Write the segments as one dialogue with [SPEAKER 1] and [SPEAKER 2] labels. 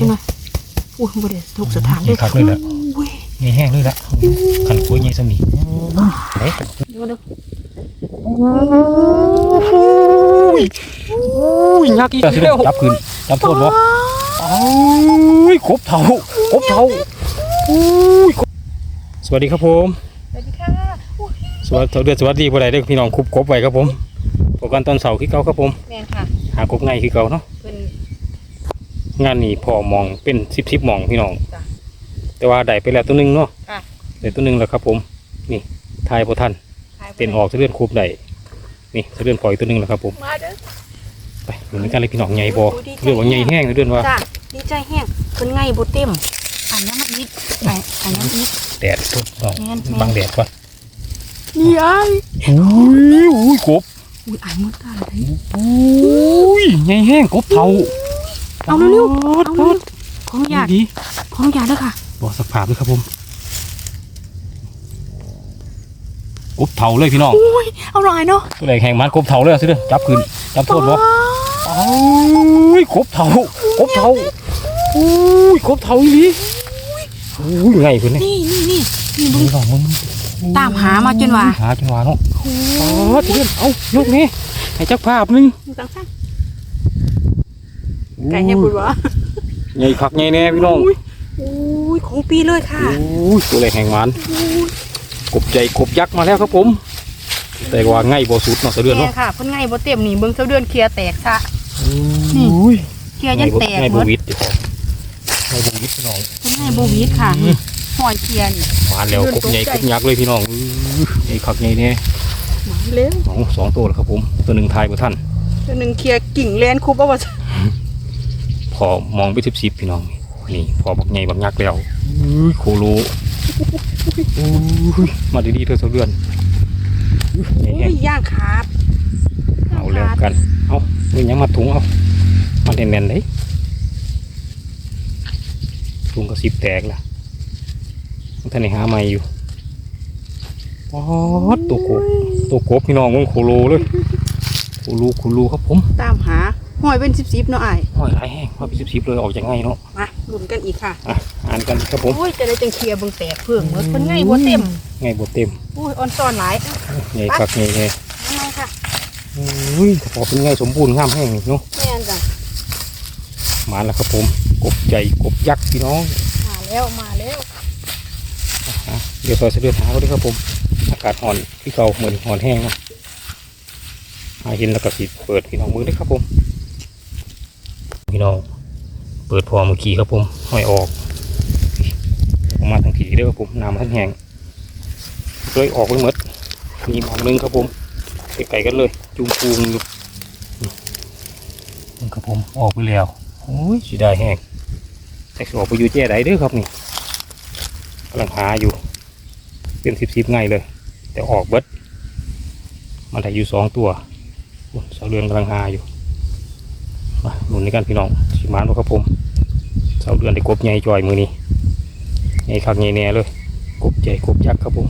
[SPEAKER 1] จังหน่อยอุ้ยบ่ได้ทุกสถาน
[SPEAKER 2] นี่คักเลยแหละ
[SPEAKER 1] อุ้ย
[SPEAKER 2] ใหญ่แห้งเลยละขันกล้วยใหญ่สมีเฮ้ย
[SPEAKER 1] เดี๋ยวเดี๋ยว
[SPEAKER 2] อุ้ยยักษ์อีกแล้วจับคืนจับโทษบ่อ้ยกบเถากบเถาอุ้ยกบสวัสดีครับผม
[SPEAKER 1] สวัสดีค่ะอุ้ย
[SPEAKER 2] สวัสดีเดือนสวัสดีบ่ได้เด้อพี่น้องคุบกบไว้ครับผมพบกันตอนเสาร์คือเก่าครับผม
[SPEAKER 1] แม่นค่ะ
[SPEAKER 2] หากบง่ายคือเก่าเนาะ
[SPEAKER 1] เพิ่น
[SPEAKER 2] งานนี้พอมองเป็นสิบสิบมองพี่น้อง
[SPEAKER 1] จ้ะ
[SPEAKER 2] แต่ว่าได้ไปแล้วตัวหนึงเนาะ
[SPEAKER 1] ค่ะ
[SPEAKER 2] ได้ตัวหนึงแล้วครับ ผม นี่ทายพอทัน
[SPEAKER 1] ขาย
[SPEAKER 2] เป็นออกจะเลื่อนคูบได้นี่จะเลื่อนปล่อยตัวหนึงแล้วครับ ผม
[SPEAKER 1] มาเด้อ
[SPEAKER 2] ไปดูในกันเลยพี่น้องใหญ่บ่
[SPEAKER 1] โอ้ดีใจ
[SPEAKER 2] เรื่องว่าใหญ่แห้งเดือนว่า
[SPEAKER 1] จ้าดีใจแห้งเพิ่นไงบ่เต็มอันนี้มันอีกอันอันนี้มันอีก
[SPEAKER 2] แดดทุกน้อง
[SPEAKER 1] แม่นแม่น
[SPEAKER 2] บังแดดก่อน
[SPEAKER 1] นี่ไอ้
[SPEAKER 2] อุ้ยอุ้ยกบ
[SPEAKER 1] อุ้ยอันมืดตาเลย
[SPEAKER 2] อุ้ยใหญ่แห้งกบเทา
[SPEAKER 1] เอาเร็วๆ
[SPEAKER 2] ป
[SPEAKER 1] เอา
[SPEAKER 2] ด
[SPEAKER 1] เร็
[SPEAKER 2] ป
[SPEAKER 1] ว
[SPEAKER 2] ด
[SPEAKER 1] ๆของอยาก
[SPEAKER 2] ดี
[SPEAKER 1] ของอยากเด้อค่ะ
[SPEAKER 2] บอกสักภาพด้วยครับผมกบเทาเลยพี่น้อง
[SPEAKER 1] อุ้ยเอาหน่อยเนาะ
[SPEAKER 2] ตัวไหนแข่งมันกบเทาเลยเอาสิเด้อจับคืนจับโทษบ่อ้ยกบเทากบเทาอุ้ยกบเทาอีหลีอุ้ยไงเพิ่นนี่
[SPEAKER 1] นี่นี่นี่นี่เบิ่ง
[SPEAKER 2] พี่น้องมึง
[SPEAKER 1] ตามหามาจนว่า
[SPEAKER 2] หาจนว่าเนาะอ๋อเดือนเอาลูกนี้ให้จักภาพหนึง
[SPEAKER 1] ตังซั่น ไก่แห้งพูดว่า
[SPEAKER 2] ใหญ่คักใหญ่แน่พี่น้อง
[SPEAKER 1] อุ้ยอุ้ยของปีเลยค่ะ
[SPEAKER 2] โอ้ยตัวเล็กแห่งมันกบใจกบยักษ์มาแล้วครับผม แต่ว่าง่ายบ่สุดเนาะเสะเดือน
[SPEAKER 1] แม่
[SPEAKER 2] เนาะ
[SPEAKER 1] ค่ะเพิ่นไงบ่เต็มนี่เบิ่งเสาเดือนเคลียร์แตกซะนี่
[SPEAKER 2] อุ้ย
[SPEAKER 1] เคลียร์ยันแตก
[SPEAKER 2] ง่าย
[SPEAKER 1] หม
[SPEAKER 2] บ่
[SPEAKER 1] ด
[SPEAKER 2] วิดเดี๋ยวก่อนง่ายบ่วิดพี่น้อง
[SPEAKER 1] เพิ่นไงบ่วิดค่ะหอยเคลียร์นี่
[SPEAKER 2] มาแล้วกบใหญ่กบยักษ์เลยพี่น้องอื้อใหญ่คักใหญ่แน่
[SPEAKER 1] มาเร็ว
[SPEAKER 2] สองสองตัวแล้วครับผม ตัวหนึ่งทายบ่ท่าน
[SPEAKER 1] ตัวหนึงเคลียร์กิ่งแลนคุบเอาว่า
[SPEAKER 2] พอมองไปสิบสิบพี่น้อง นี่พอบักใหญ่บักยักษ์แล้วอุ้ยโคโลอุ้ยมาดีๆเถอะเสะเดือนอื้อใหญ่
[SPEAKER 1] อุ้
[SPEAKER 2] แฮะ
[SPEAKER 1] ยย่างขาด
[SPEAKER 2] เอาแล้วกัน เอานี่ยังมาถุงเอามาแน่นๆเลยถุงก็สิบแตกละท่านนี่หาใหม่อยู่ป๊อดตัวกบตัวกบพี่น้องมึงโคโลเลยโคโลโคโลครับผม
[SPEAKER 1] ตามหา หอยเป็นสิบๆเนาะอ้าย
[SPEAKER 2] ห้อยหลายแห้งมาเป็นสิบๆเลยออกจากไงเนาะ
[SPEAKER 1] มาลุ้นกันอีกค่ะ
[SPEAKER 2] อะอ่านกันครับผม
[SPEAKER 1] โอ้ยจะได้จังเคลียร์เบิ่งแตกเพิ่งหมดเพิ่นไงบ่เต็ม
[SPEAKER 2] ไงบทเต็ม
[SPEAKER 1] โอ้ยอ่อนซ่อนหลาย
[SPEAKER 2] ไงคักไงไง
[SPEAKER 1] ยังไงค่ะ
[SPEAKER 2] อุ้ยขอเป็นไงสมบูรณ์งามแห้งเนาะ
[SPEAKER 1] แม่นจ้ะ
[SPEAKER 2] มาแล้วครับผมกบใหญ่กบยักษ์พี่น้อง
[SPEAKER 1] มาแล้วมาแล้ว
[SPEAKER 2] อะเดี๋ยวซอยเสด็จหาเขาด้วยครับผม อากาศห่อนที่เก่าเหมือนห่อนแห้งเนาะหาเห็นแล้วก็สิเปิดพี่น้องมือด้วยครับผม พี่น้องเปิดพอเมื่อกี้ครับผมห้อยออกออกมาทางผีเด้อครับผมน้ำมันแห้งเลยออกไปหมดมีหมองนึงครับผมไกลๆกันเลยจุงปูงอยู่นี่ครับผมออกไปแล้วโอ้ยสีได้แห้งแต่สิออกไปอยู่แจ้ไดเด้อครับนี่กำลังหาอยู่เป็นสิบสิบไงเลย แต่ออกเบิดมันได้อยู่สองตัวสาวเรือนกำลังหาอยู่ หนุนในกันพี่น้องสีมานบ่ครับผมสาวเรือนได้กบใหญ่จ่อยมือนี้ใหญ่คักใหญ่แน่เลยกบใหญ่กบยักษ์ครับผม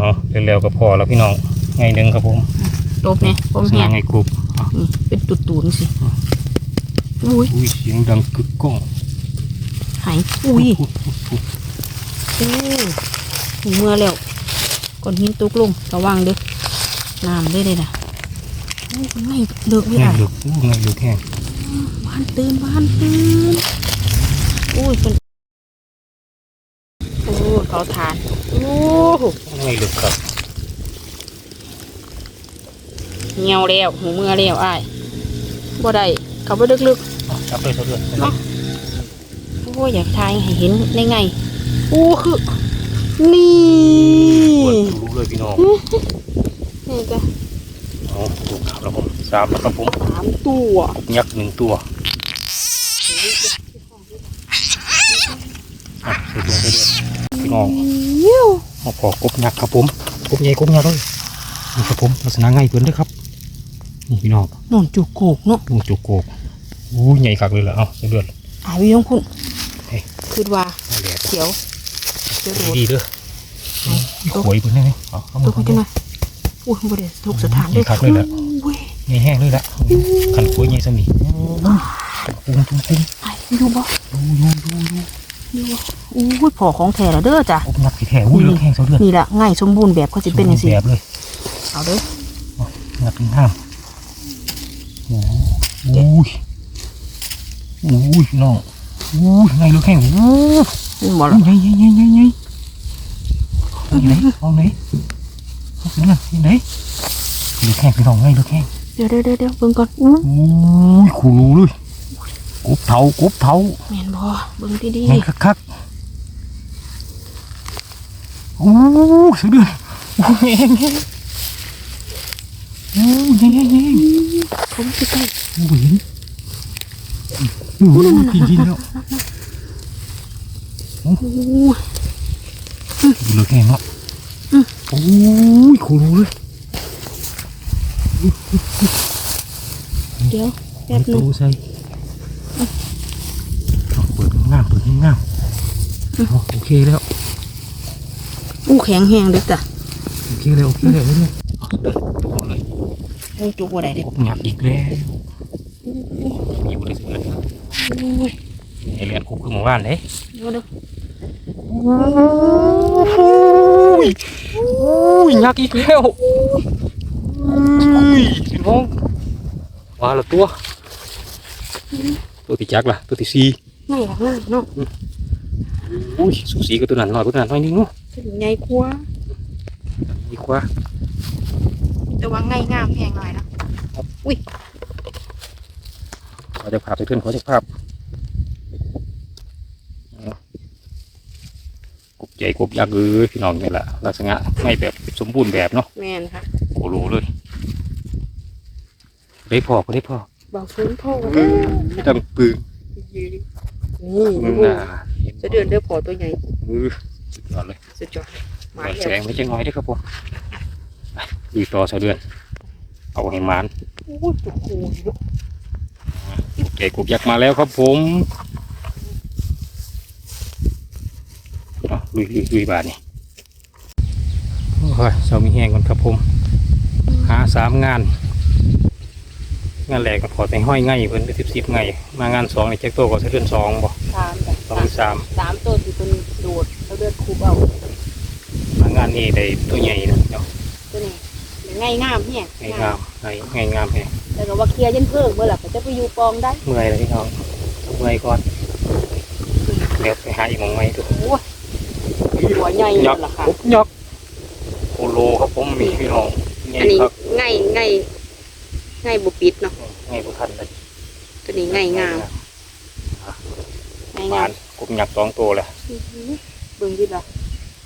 [SPEAKER 2] อ๋อเร็วๆก็พอแล้วพี่น้องไงหนึ่งครับผม
[SPEAKER 1] ตบเนี่ยผม
[SPEAKER 2] ส
[SPEAKER 1] เห็
[SPEAKER 2] นานไงกบอะ
[SPEAKER 1] นี่เป็นตุ่นๆสิอุ้ย
[SPEAKER 2] อุ้ยเสียงดังกึกก้อง
[SPEAKER 1] หายอุ้ยโอ้หูเมื่อแล้วก่อนหินตกลงระวังเด้อน้ำได้เลยนะโอ้ย ไม่เลิกไม่
[SPEAKER 2] แห้
[SPEAKER 1] ได้
[SPEAKER 2] งลึกอู้ไงลึกแห้ง
[SPEAKER 1] บ้านตื่นบ้านตื่นอุ้ยเป็นโอ้ยเขาทานโอ้โห
[SPEAKER 2] ไงลึกครับ
[SPEAKER 1] เหี่ยวแล้วหูเมื่อแล้วอ้ายบ่ได้เขาบ่ลึกๆ
[SPEAKER 2] อะจับเลยสาวเรือน
[SPEAKER 1] เนาะโอ้ยอยากทายให้เห็นได้ไงโอ้คือนี่
[SPEAKER 2] เปิดรู้เลยพี่น้อง
[SPEAKER 1] นี่จ้ะ
[SPEAKER 2] เอาถูกครับแล้วผมสามแล้วครับผม
[SPEAKER 1] สามตัว
[SPEAKER 2] กบยักษ์หนึ่งตัวอะเสร็จแล้วเสร็จแล้วพี่น้อง
[SPEAKER 1] เยี่ยว
[SPEAKER 2] มาพอกบยักษ์ครับผมกบใหญ่กบยักษ์เลยนี่ครับผมลักษณะง่ายเกินเด้วยครับนี่พี่น้อง
[SPEAKER 1] นอนจุกโกกเนาะ
[SPEAKER 2] ลุงจุกโกกอู้ใหญ่คักเลยล่ะเอาเสร็จเดือด
[SPEAKER 1] อาวิของคุณ
[SPEAKER 2] เฮ้ย
[SPEAKER 1] คือว่า
[SPEAKER 2] เอาแหลก
[SPEAKER 1] เขียวเขียวโดด
[SPEAKER 2] ดีเด้อขวยเพิ่นได้ไหมเอาเอา
[SPEAKER 1] ตั
[SPEAKER 2] มาว
[SPEAKER 1] คุณจังหน่ อยอุ้ยบ่ได้ทุกสถานเลย
[SPEAKER 2] คักเลยล่ะ
[SPEAKER 1] อุ้ย
[SPEAKER 2] ใหญ่แห้งเลยล่ะขันขวยใหญ่สมีปุ้งปุ้งปุ้ง
[SPEAKER 1] ไอ้อยู่บ่
[SPEAKER 2] ดูดูดูดู
[SPEAKER 1] อยู่บ่อู้ยพอของแท้ละเด้อจ้ะ
[SPEAKER 2] อบงักที่แท้อุ้ยเลือกแห้งเสาเดือน
[SPEAKER 1] นี่ละง่ายสมบูรณ์แบบเขาจะเป็นจังซี่
[SPEAKER 2] แบบเลย
[SPEAKER 1] เอาเด้อ
[SPEAKER 2] งัดเป็นห้ามโอ้โหอุ้ยอุ้ยพี่น้องอุ้ยไงเลือกแห้งโอ้
[SPEAKER 1] นี่บ่
[SPEAKER 2] ย
[SPEAKER 1] ล่ะ
[SPEAKER 2] ไงไงไงไงไงเอาอยู่ไหนเอาไหน เอาขึ้นมาที่ไหนเลือกแห้งพี่น้องไงเลือกแห้ง
[SPEAKER 1] เดี๋ยวเดี๋ยวเดี๋ยวเดี๋ยวเบิ่งก่อนอู้
[SPEAKER 2] โอ้ยขูรูเลยกบเทากบเทา
[SPEAKER 1] แม่นบ่เบิ่งดี
[SPEAKER 2] ไงคักคักโอ้ยเสาเดือนโอ้ยแห้งแห้งโอ้ยแห้งแห้งแห้ง
[SPEAKER 1] ๆผมสิใกล้
[SPEAKER 2] โอ้ยเห็นโอ้ยกินกินแล้ว
[SPEAKER 1] อู้
[SPEAKER 2] ดูเลยแห้งเนาะโอ้ยขูรูเลย
[SPEAKER 1] เดี๋ยวแป๊บหนึง
[SPEAKER 2] ตู้ใส่เอาเปิดงามเปิดงามเอาโอเคแล้ว
[SPEAKER 1] อู้แข็งแฮงเด้อจ้ะ
[SPEAKER 2] โอเคแล้วโอเคแล้วเลยเอาเดินตัวเลย
[SPEAKER 1] อู้จุกบ่ได้เด้
[SPEAKER 2] กบหยับอีกแล้วมีบริสุทธิ์เลย
[SPEAKER 1] อู้ย
[SPEAKER 2] ไอเรียนคุกคือหมู่บ้านเลย
[SPEAKER 1] เดี๋ยวเด้ อ
[SPEAKER 2] โอ้ยโอ้ยยักษ์อีกแล้วเฮ้ยพี่น้องว่าละตัว ตัวที่จักล่ะ ตัวที่สี่
[SPEAKER 1] ง่ายง่ายเนาะ
[SPEAKER 2] อุ้ยสูสีกับตัวนั้นหน่อยตัวนั้นหน่อยนึงเนาะ
[SPEAKER 1] ถึงใหญ่กว่า
[SPEAKER 2] ดีกว่า
[SPEAKER 1] แต่ว่าง่ายงามแฮงหน่อยนะ
[SPEAKER 2] ขอจะภาพไปเพื่อนขอจะภาพเอากบ ใหญ่กบยักษ์เอ้ยพี่น้องนี่แหละลักษณะไม่แบบสมบูรณ์แบบเนาะ
[SPEAKER 1] แม่นค่ะ
[SPEAKER 2] โอ้โหเลยได้พอก็ได้พอ
[SPEAKER 1] เบาฟื้นพ่อกันเด้อ
[SPEAKER 2] ไม่ต้องปึง
[SPEAKER 1] นี่
[SPEAKER 2] มึง
[SPEAKER 1] ดู
[SPEAKER 2] น่ะ
[SPEAKER 1] จะเดือนเด้อพอตัวใหญ่
[SPEAKER 2] เออสุดยอดเลย
[SPEAKER 1] สุดยอดมา
[SPEAKER 2] แส
[SPEAKER 1] แล้ว
[SPEAKER 2] งไม่ใช่น้อยเด้วยครับผมไปดูต่อสะเดือน เอาให้หมาน
[SPEAKER 1] โอ้ยจุกหูอยู่
[SPEAKER 2] เก๋กบยักษ์มาแล้วครับผมเอา ลุยลุยลุยบาทนี่โอ้ยเสามีแห้งก่อนครับผม หาสามงาน งานแรกก็ขอแต่งห้อยง่ายเพิ่นไปสิบสิบไงมางานสองในแจ็คโตก็สะเดือนสองบ่
[SPEAKER 1] สามจ้ะ
[SPEAKER 2] สองหรือสาม
[SPEAKER 1] สามตัวที่เป็นโดดแล้วเดือนคูบเอา
[SPEAKER 2] มางานนี้ได้ตัวใหญ่เนาะเนาะ
[SPEAKER 1] ตัวนี้ง่ายงามเนี่ย
[SPEAKER 2] ง่ายงามง่ายง่ายงามแฮะ
[SPEAKER 1] แต่ก็ว่าเคลียร์ยันเพิ่มเมื่อไหร่ก็จะไปอยู่ปองได้
[SPEAKER 2] เมื่อยเลยพี่น้องเมื่อยก่อนเดี๋ยวไปหาอีกหมองไม้ดู
[SPEAKER 1] โอ้ย หัวใหญ่
[SPEAKER 2] ยั
[SPEAKER 1] นั่
[SPEAKER 2] ก
[SPEAKER 1] น
[SPEAKER 2] ษ์
[SPEAKER 1] แหละค่ะ
[SPEAKER 2] ปุ๊บยักษ์โอโลครับผมมีพี่น้องใหญ่
[SPEAKER 1] อันนี้
[SPEAKER 2] ครับ
[SPEAKER 1] ง่ายง่ายง่ายบุปิดเนาะ
[SPEAKER 2] ง่ายบุทันเลย
[SPEAKER 1] ตัวนี้ง่ายงามง่ายาม
[SPEAKER 2] หวางนกบยักษ์สองตัวเลย
[SPEAKER 1] เบิ่งดิล่ะ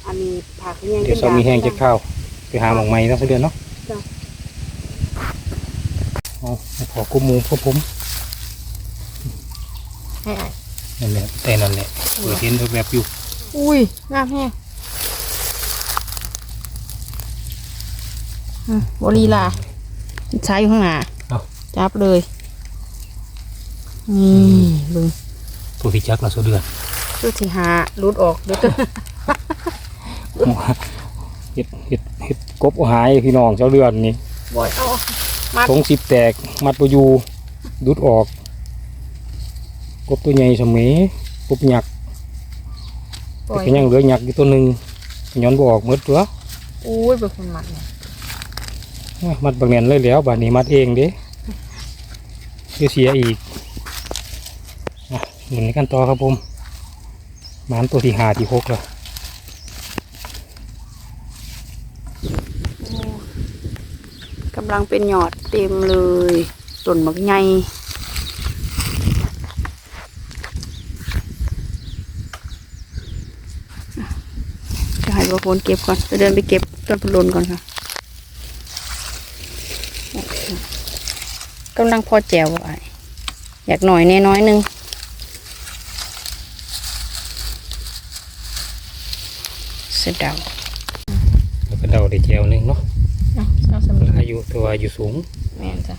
[SPEAKER 1] อันนี้ผักยัง
[SPEAKER 2] เดี๋ยวเสามีแห้งจะเข้าไปหาหมองไม้แล้วสักเดือนเนาะ
[SPEAKER 1] จ้ะ
[SPEAKER 2] เอาขอกุมหมูครับผม
[SPEAKER 1] ให้อะ
[SPEAKER 2] นั่นแหละแต่นั่นแหละเปิดเห็นแบบๆอยู่
[SPEAKER 1] อุ้ยงามแฮงอืมบรีลาใช้อยู่ข้างหน้าจับเลยนี่เบิ่ง
[SPEAKER 2] ตัวที่จักรนะสักเดือน
[SPEAKER 1] ตัวที่หารุดออกเดี๋ยวตัว
[SPEAKER 2] เห็ดเห็ดเห็ดกบหายพี่น้องเจ้าเดือนนี่
[SPEAKER 1] บอยเอามัด
[SPEAKER 2] ทงสิบแตกมัดปอยู่ดุดออก กบตัวใหญ่สมัยกบหยักษ์
[SPEAKER 1] ปล่อย
[SPEAKER 2] แต่ก็ยังเหลือหยักษ์อยู่ตัวหนึ่งย้อนบออกหมดตัว
[SPEAKER 1] อุ้ยเป็นคนมัดเนี่ย
[SPEAKER 2] โอ้ยมัดบางแนนเลยแล้วบานนี้มัดเองเด้เดี๋ยวเสียอีกอะหมุนกันต่อครับผมหมานตัวที่หาที่หกแล้ว
[SPEAKER 1] กำลังเป็นหยอดเต็มเลยต้นมักให ญ่จะให้บางคนเก็บก่อนจะเดินไปเก็บต้นพะโลนก่อนค่ะกำลังพอแจวไอ้อยากหน่อยแน่น้อยหนึงเสะเดา
[SPEAKER 2] แล้วก็เดาได้แจวหนึงเนาะ
[SPEAKER 1] เนาะเอาสมิ
[SPEAKER 2] อายุตัวอายุสูง
[SPEAKER 1] แม่นจ้ะ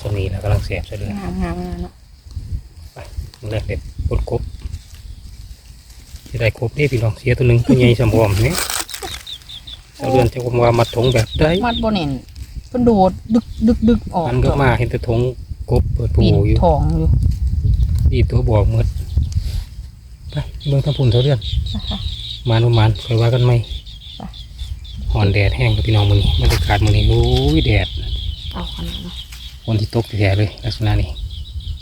[SPEAKER 2] ตัวนี้แล้วกำลังแสบซะเลย
[SPEAKER 1] งามงามงามเนาะ
[SPEAKER 2] แรกเด็ดกดกบ จะได้กบนี่พี่น้องเสียตัวหนึ่งตัวใหญ่สมบูรณ์เนี่ยเจ้าเรือนจะว่ามัดถงแบบได้
[SPEAKER 1] มัดโบเน่นเพิ่นโดดดึกดึกดึกออก
[SPEAKER 2] มันก็มาเห็นแต่ถงกบเปิดปู
[SPEAKER 1] ปีน
[SPEAKER 2] อยู่
[SPEAKER 1] ทองอยู่
[SPEAKER 2] ดีดีตัวบอกหมดไปเบิ่งทำพุ่นเท่าเดือน
[SPEAKER 1] นะคะ
[SPEAKER 2] มานประมาณคอยว่ากันไหม
[SPEAKER 1] ไป
[SPEAKER 2] หอนแดดแห้งกับพี่น้องมื้อนี้บรรยากาศมื้อนี้โอ้ยแดด
[SPEAKER 1] เอาขนาดนั้น
[SPEAKER 2] ฝนที่ตกแท้ๆเลย ลักษณะนี้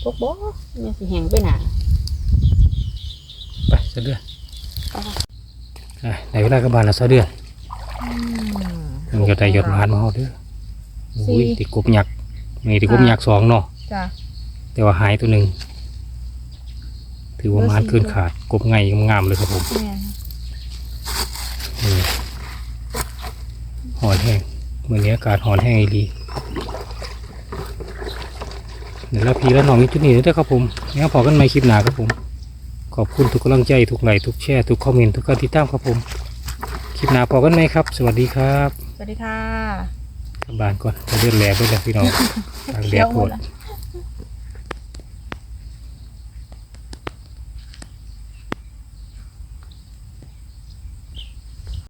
[SPEAKER 1] พวกบ่เนี่ยสิแห้งไปหนา
[SPEAKER 2] ไปเสะเดือน
[SPEAKER 1] เอาค่ะ
[SPEAKER 2] อะ ในเวลากระบาลละเสะเดือน
[SPEAKER 1] อืม
[SPEAKER 2] มันก็ได้ยอดมานมาเฮาเด้อโอ้ย
[SPEAKER 1] สี่
[SPEAKER 2] ติดกบยักษ์นี่ติดกบ
[SPEAKER 1] ค่ะ
[SPEAKER 2] ยักษ์สองเนาะ
[SPEAKER 1] จ้ะ
[SPEAKER 2] แต่ว่าหายตัวหนึ่งถือว่า
[SPEAKER 1] เบอร์
[SPEAKER 2] มาน
[SPEAKER 1] สี่
[SPEAKER 2] ขึ้นขาดกบไงงามๆเลยครับผม
[SPEAKER 1] แม่น
[SPEAKER 2] นี่หอนแห้งมื้อนี้อากาศหอนแห้งอีหลีเดี๋ยวเราพี่แล้วน้องมีจุดนี้เด้อครับผมงั้นพอกันใหม่คลิปหน้าครับผม ขอบคุณทุกกำลังใจทุกไลค์ทุกแชร์ทุกคอมเมนต์ทุกการติดตามครับผม คลิปหน้าพอกันไหมครับ สวัสดีครับ
[SPEAKER 1] สวัสดีค่ะ
[SPEAKER 2] กลับบ้านก่อนจะเลือดแหลกไปแล้วพี่น้องทางแดดโพด
[SPEAKER 1] ละ